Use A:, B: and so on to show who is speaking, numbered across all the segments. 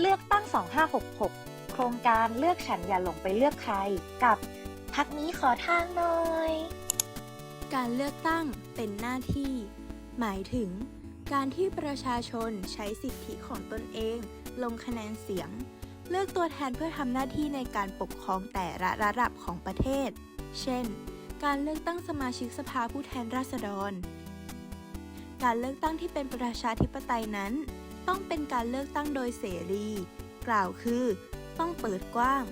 A: เลือกตั้ง 2566 โครงการเลือกฉันอย่าหลงไปเลือกใคร กับพักนี้ขอทางหน่อย
B: การเลือกตั้งเป็นหน้าที่ หมายถึง การที่ประชาชนใช้สิทธิของตนเอง ลงคะแนนเสียง เลือกตัวแทนเพื่อทำหน้าที่ในการปกครองแต่ละระดับของประเทศ เช่น การเลือกตั้งสมาชิกสภาผู้แทนราษฎร การเลือกตั้งที่เป็นประชาธิปไตยนั้น ต้องเป็นการเลือกตั้งโดยเสรี กล่าวคือ ต้องเปิดกว้าง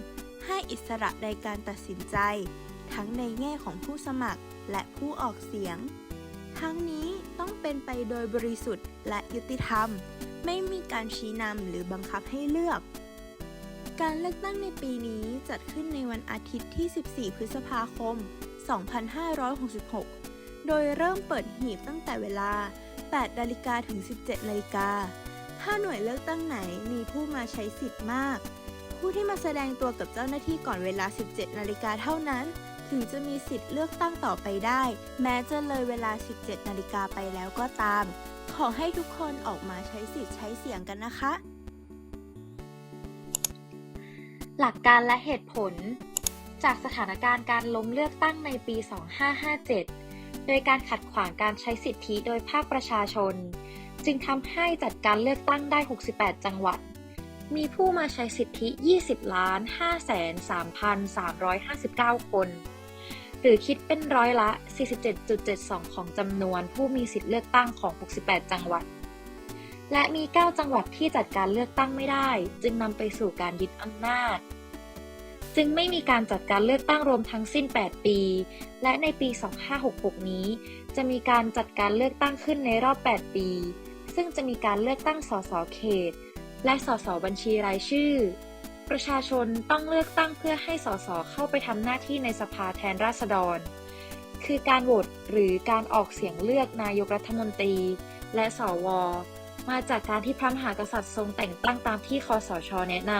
B: ให้อิสระในการตัดสินใจ ทั้งในแง่ของผู้สมัครและผู้ออกเสียง ทั้งนี้ต้องเป็นไปโดยบริสุทธิ์และยุติธรรม ไม่มีการชี้นำหรือบังคับให้เลือก การเลือกตั้งในปีนี้จัดขึ้นในวันอาทิตย์ที่ 14 พฤษภาคม 2566 โดยเริ่มเปิดหีบตั้งแต่เวลา 8 นาฬิกาถึง 17 นาฬิกา ถ้าหน่วยเลือกตั้งไหนมีผู้มาใช้สิทธิ์มาก ผู้ที่มาแสดงตัวกับเจ้าหน้าที่ก่อนเวลา 17 นาฬิกาเท่านั้น ถึงจะมีสิทธิ์เลือกตั้งต่อไปได้ แม้จะเลยเวลา 17 นาฬิกาไปแล้วก็ตาม ขอให้ทุกคนออกมาใช้สิทธิ์ใช้เสียงกันนะคะ
A: หลักการและเหตุผล จากสถานการณ์การล้มเลือกตั้งในปี 2557 โดยการขัดขวางการใช้สิทธิโดยภาคประชาชน จึงทำให้จัดการเลือกตั้งได้ 68 จังหวัด มีผู้มาใช้สิทธิ 20 ล้าน 5,3,359 คน หรือคิดเป็นร้อยละ 47.72 ของจำนวนผู้มีสิทธิเลือกตั้งของ 68 จังหวัด และมี 9 จังหวัดที่จัดการเลือกตั้งไม่ได้ จึงนำไปสู่การยึดอำนาจจึงไม่มีการจัดการเลือกตั้งรวมทั้งสิ้น 8 ปี และในปี 2566 นี้ จะมีการจัดการเลือกตั้งขึ้นในรอบ 8 ปี ซึ่งจะมีการเลือกตั้งสสเขต และสสบัญชีรายชื่อ ประชาชนต้องเลือกตั้งเพื่อให้สสเข้าไปทำหน้าที่ในสภาแทนราษฎร คือการโหวตหรือการออกเสียงเลือกนายกรัฐมนตรี และสว มาจากการที่พระมหากษัตริย์ทรงแต่งตั้งตามที่คอสช แนะน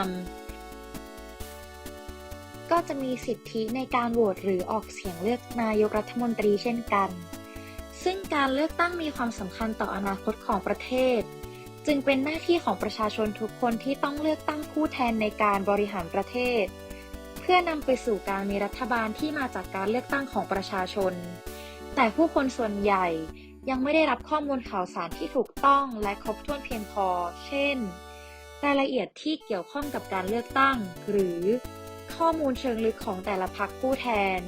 A: ำก็จะมีสิทธิในการโหวตหรือออกเสียงเลือกนายกรัฐมนตรีเช่นกัน ซึ่งการเลือกตั้งมีความสำคัญต่ออนาคตของประเทศ จึงเป็นหน้าที่ของประชาชนทุกคนที่ต้องเลือกตั้งผู้แทนในการบริหารประเทศ เพื่อนำไปสู่การมีรัฐบาลที่มาจากการเลือกตั้งของประชาชน แต่ผู้คนส่วนใหญ่ยังไม่ได้รับข้อมูลข่าวสารที่ถูกต้องและครบถ้วนเพียงพอ เช่น รายละเอียดที่เกี่ยวข้องกับการเลือกตั้ง หรือข้อมูลเชิงลึกของแต่ละพรรคผู้แทน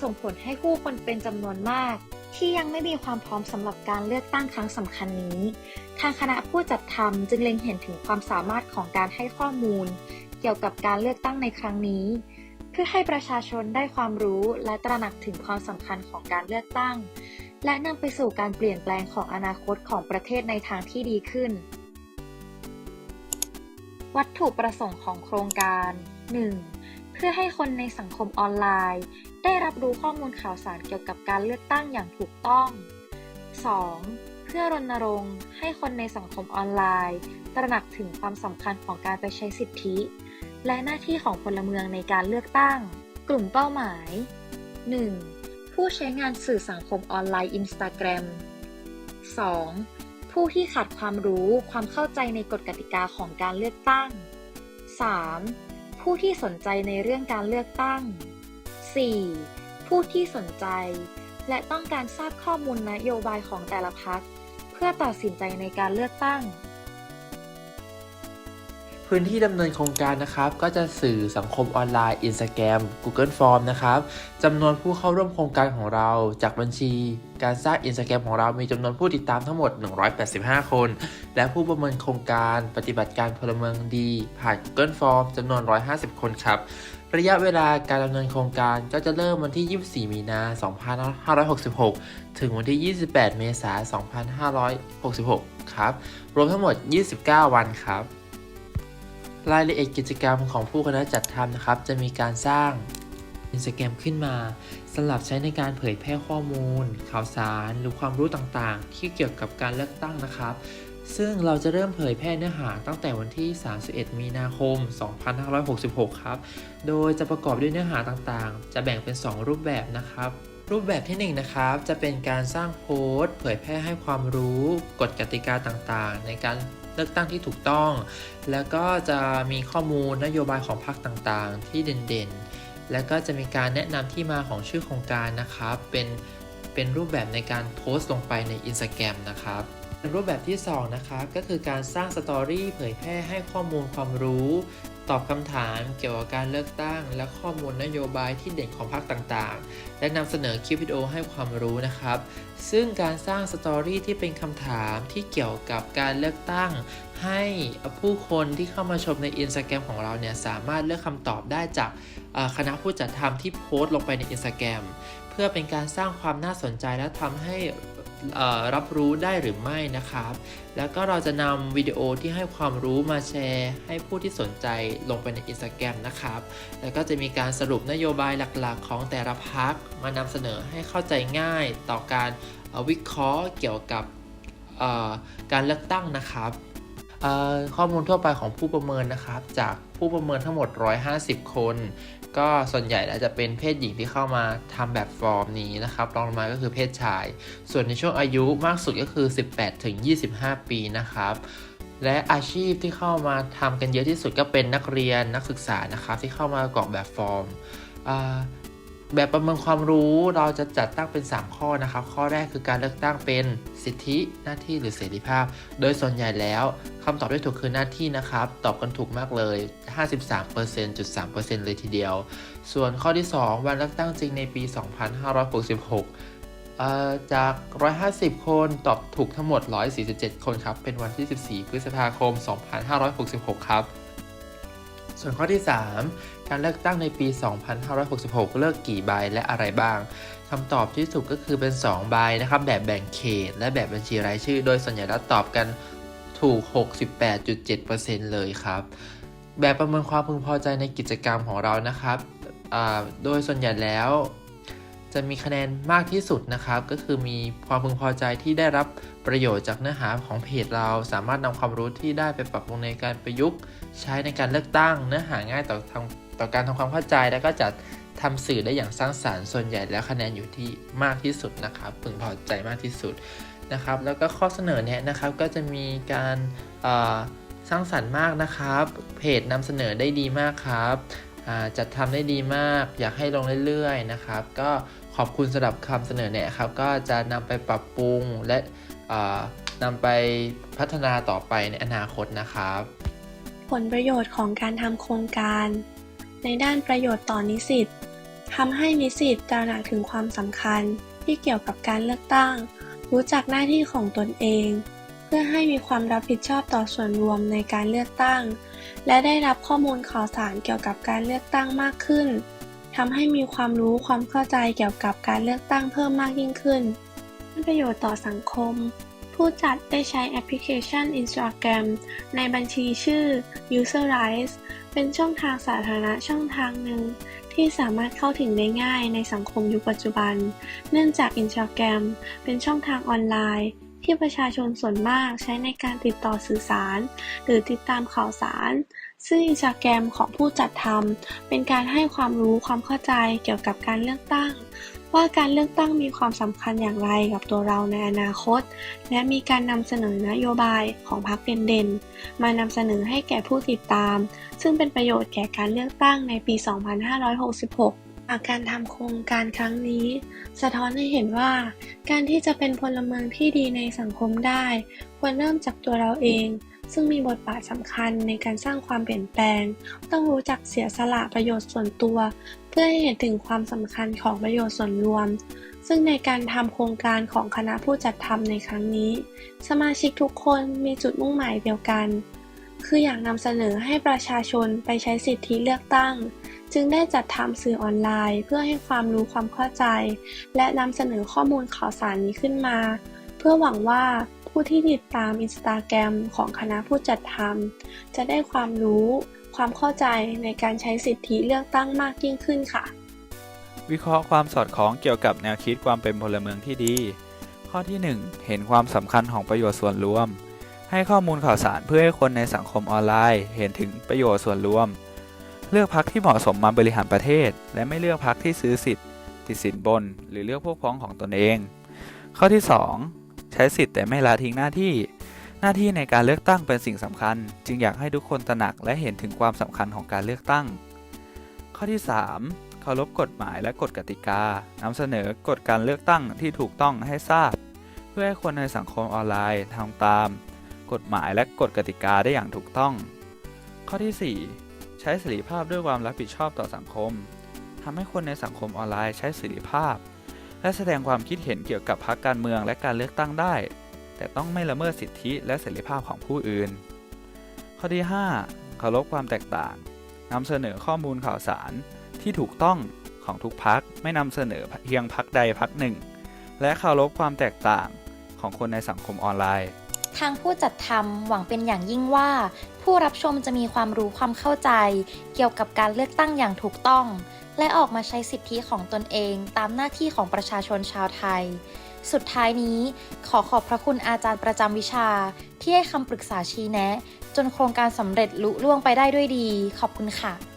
A: ส่งผลให้ผู้คนเป็นจำนวนมาก ที่ยังไม่มีความพร้อมสำหรับการเลือกตั้งครั้งสำคัญนี้ ทางคณะผู้จัดทำจึงเล็งเห็นถึงความสามารถของการให้ข้อมูล เกี่ยวกับการเลือกตั้งในครั้งนี้ เพื่อให้ประชาชนได้ความรู้และตระหนักถึงความสำคัญของการเลือกตั้ง และนำไปสู่การเปลี่ยนแปลงของอนาคตของประเทศในทางที่ดีขึ้น วัตถุประสงค์ของโครงการ 1. เพื่อให้คนในสังคมออนไลน์ ได้รับรู้ข้อมูลข่าวสารเกี่ยวกับการเลือกตั้งอย่างถูกต้อง 2. เพื่อรณรงค์ให้คนในสังคมออนไลน์ ตระหนักถึงความสำคัญของการไปใช้สิทธิ และหน้าที่ของพลเมืองในการเลือกตั้ง กลุ่มเป้าหมาย 1. ผู้ใช้งานสื่อสังคมออนไลน์ Instagram 2. ผู้ที่ขาดความรู้ความเข้าใจในกฎกติกาของการเลือกตั้ง 3. ผู้ที่สนใจในเรื่องการเลือกตั้ง 4. ผู้ที่สนใจ และต้องการทราบข้อมูลนโยบายของแต่ละพรรคเพื่อตัดสินใจในการเลือกตั้ง
C: พื้นที่ดำเนินโครงการนะครับ ก็จะสื่อสังคมออนไลน์ Instagram Google Form นะครับจำนวนผู้เข้าร่วมโครงการของเราจากบัญชี การสร้าง Instagram ของเรามีจำนวนผู้ติดตามทั้งหมด 185 คน และผู้ประเมินโครงการปฏิบัติการพลเมืองดี ผ่าน Google Form จำนวน 150 คนครับ ระยะเวลาการดำเนินโครงการก็จะเริ่มวันที่ 24 มีนา 2566 ถึงวันที่ 28 เมษายน 2566 ครับ รวมทั้งหมด 29 วันครับ รายละเอียดกิจกรรมของผู้คณะจัดทำนะครับ จะมีการสร้าง Instagram ขึ้นมาสำหรับใช้ในการเผยแพร่ข้อมูล ข่าวสาร หรือความรู้ต่างๆ ที่เกี่ยวกับการเลือกตั้งนะครับ ซึ่งเราจะเริ่มเผยแพร่เนื้อหาตั้งแต่วันที่ 31 มีนาคม 2566 ครับ โดยจะประกอบด้วยเนื้อหาต่างๆ จะแบ่งเป็น 2 รูปแบบนะครับ รูปแบบที่1นะครับ จะเป็นการสร้างโพสต์ เผยแพร่ให้ความรู้ กฎกติกาต่างๆ ในการเลือกตั้งที่ถูกต้อง แล้วก็จะมีข้อมูลนโยบายของพรรคต่างๆ ที่เด่นๆ แล้วก็จะมีการแนะนำที่มาของชื่อโครงการนะครับ เป็นเป็นรูปแบบในการโพสต์ลงไปใน Instagram นะครับ รูปแบบที่ 2 นะครับ ก็คือการสร้างสตอรี่เผยแพร่ให้ข้อมูลความรู้ ตอบคำถามเกี่ยวกับการเลือกตั้ง และข้อมูลนโยบายที่เด่นของพรรคต่างๆ และนำเสนอคลิปวิดีโอให้ความรู้นะครับ ซึ่งการสร้างสตอรี่ที่เป็นคำถามที่เกี่ยวกับการเลือกตั้ง ให้ผู้คนที่เข้ามาชมใน Instagram ของเราเนี่ยสามารถเลือกคำตอบได้จากคณะผู้จัดทำที่โพสต์ลงไปใน Instagram เพื่อเป็นการสร้างความน่าสนใจและทำให้ รับรู้ได้หรือไม่นะครับ แล้วก็เราจะนำวิดีโอที่ให้ความรู้มาแชร์ ให้ผู้ที่สนใจลงไปใน Instagram นะครับ แล้วก็จะมีการสรุปนโยบายหลักๆ ของแต่ละพักมานำเสนอให้เข้าใจง่ายต่อการวิเคราะห์เกี่ยวกับการเลือกตั้งนะครับข้อมูลทั่วไปของผู้ประเมินนะครับ จากผู้ประเมินทั้งหมด 150 คน ก็ส่วนใหญ่แล้วจะเป็นเพศหญิงที่เข้ามาทำแบบฟอร์มนี้นะครับรองลงมาก็คือเพศชาย ส่วนในช่วงอายุมากสุดก็คือ 18 ถึง 25 ปีนะครับและอาชีพที่เข้ามาทำกันเยอะที่สุดก็เป็นนักเรียนนักศึกษานะครับที่เข้ามากรอกแบบฟอร์มอ่า แบบประเมินความรู้เราจะจัดตั้งเป็น 3 ข้อนะครับ ข้อแรกคือการเลือกตั้งเป็นสิทธิหน้าที่หรือเสรีภาพ โดยส่วนใหญ่แล้วคำตอบที่ถูกคือหน้าที่นะครับ ตอบกันถูกมากเลย 53.3%เลยทีเดียว ส่วนข้อที่ 2 วันเลือกตั้งจริงในปี 2566เอ่อจาก 150 คนตอบถูกทั้งหมด 147 คนครับ เป็นวันที่ 14 พฤษภาคม 2566 ครับ ส่วนข้อที่ 3 การเลือกตั้งในปี 2566 เลือกกี่ใบและอะไรบ้างคำตอบที่ถูกก็คือเป็น 2 ใบนะครับ แบบแบ่งเขต และแบบบัญชีรายชื่อ โดยส่วนใหญ่แล้วตอบกันถูก 68.7%เลยครับ แบบประเมินความพึงพอใจในกิจกรรมของเรานะครับ โดยส่วนใหญ่แล้ว จะมีคะแนนมากที่สุดนะครับ ก็คือมีความพึงพอใจที่ได้รับประโยชน์จากเนื้อหาของเพจเรา สามารถนำความรู้ที่ได้ไปปรับปรุงในการประยุกต์ ใช้ในการเลือกตั้ง เนื้อหาง่ายต่อทำ ต่อการทำความเข้าใจแล้วก็จะทำสื่อได้อย่างสร้างสารรค์ส่วนใหญ่แล้วคะแนนอยู่ที่มากที่สุดนะครับพึงพอใจมากที่สุดนะครับ แล้วก็ข้อเสนอแนะนะครับก็จะมีการสร้างสรรค์มากนะครับ เพจนำเสนอได้ดีมากครับจัดทำได้ดีมาก อยากให้ลงเรื่อยๆนะครับ ก็ขอบคุณสำหรับคำเสนอแนะครับ ก็จะนำไปปรับปรุงและนำไปพัฒนาต่อไปในอนาคตนะครับ
D: ผลประโยชน์ของการทำโครงการ ในด้านประโยชน์ต่อนิสิตทำให้นิสิตตระหนักถึงความสำคัญที่เกี่ยวกับการเลือกตั้ง รู้จักหน้าที่ของตนเอง เพื่อให้มีความรับผิดชอบต่อส่วนรวมในการเลือกตั้ง และได้รับข้อมูลข่าวสารเกี่ยวกับการเลือกตั้งมากขึ้นทำให้มีความรู้ความเข้าใจเกี่ยวกับการเลือกตั้งเพิ่มมากยิ่งขึ้น ประโยชน์ต่อสังคม ผู้จัดได้ใช้แอปพลิเคชัน Instagram ในบัญชีชื่อ Userize เป็นช่องทางสาธารณะช่องทางหนึ่งที่สามารถเข้าถึงได้ง่ายในสังคมยุคปัจจุบัน เนื่องจาก Instagram เป็นช่องทางออนไลน์ ที่ประชาชนส่วนมากใช้ในการติดต่อสื่อสาร หรือติดตามข่าวสาร ซึ่ง Instagram ของผู้จัดทำเป็นการให้ความรู้ความเข้าใจเกี่ยวกับการเลือกตั้ง ว่าการเลือกตั้งมีความสำคัญอย่างไรกับตัวเราในอนาคต และมีการนำเสนอนโยบายของพรรคเด่นๆ มานำเสนอให้แก่ผู้ติดตาม ซึ่งเป็นประโยชน์แก่การเลือกตั้งในปี 2566จากการทำโครงการครั้งนี้ สะท้อนให้เห็นว่า การที่จะเป็นพลเมืองที่ดีในสังคมได้ ควรเริ่มจากตัวเราเอง ซึ่งมีบทบาทสำคัญในการสร้างความเปลี่ยนแปลง ต้องรู้จักเสียสละประโยชน์ส่วนตัว เพื่อให้เห็นถึงความสำคัญของประโยชน์ส่วนรวม ซึ่งในการทำโครงการของคณะผู้จัดทำในครั้งนี้ สมาชิกทุกคนมีจุดมุ่งหมายเดียวกัน คืออยากนำเสนอให้ประชาชนไปใช้สิทธิเลือกตั้ง จึงได้จัดทำสื่อออนไลน์ เพื่อให้ความรู้ความเข้าใจ และนำเสนอข้อมูลข่าวสารนี้ขึ้นมา เพื่อหวังว่า ผู้ที่ติดตามอินสตาแกรมของคณะผู้จัดทำจะได้ความรู้ ความเข้าใจในการใช้สิทธิเลือกตั้งมากยิ่งขึ้นค่ะ
E: วิเคราะห์ความสอดคล้องเกี่ยวกับแนวคิดความเป็นพลเมืองที่ดี ข้อที่ 1 เห็นความสำคัญของประโยชน์ส่วนรวม ให้ข้อมูลข่าวสารเพื่อให้คนในสังคมออนไลน์ เห็นถึงประโยชน์ส่วนรวม เลือกพักที่เหมาะสมมาบริหารประเทศ และไม่เลือกพักที่ซื้อสิทธิ์ ติดสินบน หรือเลือกพวกพ้องของตนเอง ข้อที่ 2 ใช้สิทธิ์แต่ไม่ละทิ้งหน้าที่ หน้าที่ในการเลือกตั้งเป็นสิ่งสำคัญ จึงอยากให้ทุกคนตระหนักและเห็นถึงความสำคัญของการเลือกตั้ง ข้อที่ 3 เคารพกฎหมายและกฎกติกานำเสนอกฎการเลือกตั้งที่ถูกต้องให้ทราบ เพื่อให้คนในสังคมออนไลน์ทำตาม กฎหมายและกฎกติกาได้อย่างถูกต้อง ข้อที่ 4 ใช้เสรีภาพด้วยความรับผิดชอบต่อสังคมทำให้คนในสังคมออนไลน์ใช้เสรีภาพ และแสดงความคิดเห็นเกี่ยวกับพรรคการเมืองและการเลือกตั้งได้ แต่ต้องไม่ละเมิดสิทธิและเสรีภาพของผู้อื่น ข้อที่ 5 เคารพความแตกต่างนำเสนอข้อมูลข่าวสารที่ถูกต้องของทุกพักไม่นำเสนอเพียงพักใดพักหนึ่ง และเคารพความแตกต่างของคนในสังคมออนไลน์
A: ทางผู้จัดทำหวังเป็นอย่างยิ่งว่า ผู้รับชมจะมีความรู้ความเข้าใจ เกี่ยวกับการเลือกตั้งอย่างถูกต้อง และออกมาใช้สิทธิของตนเองตามหน้าที่ของประชาชนชาวไทย สุดท้ายนี้ ขอขอบพระคุณอาจารย์ประจำวิชา ที่ให้คำปรึกษาชี้แนะ จนโครงการสำเร็จลุล่วงไปได้ด้วยดี ขอบคุณค่ะ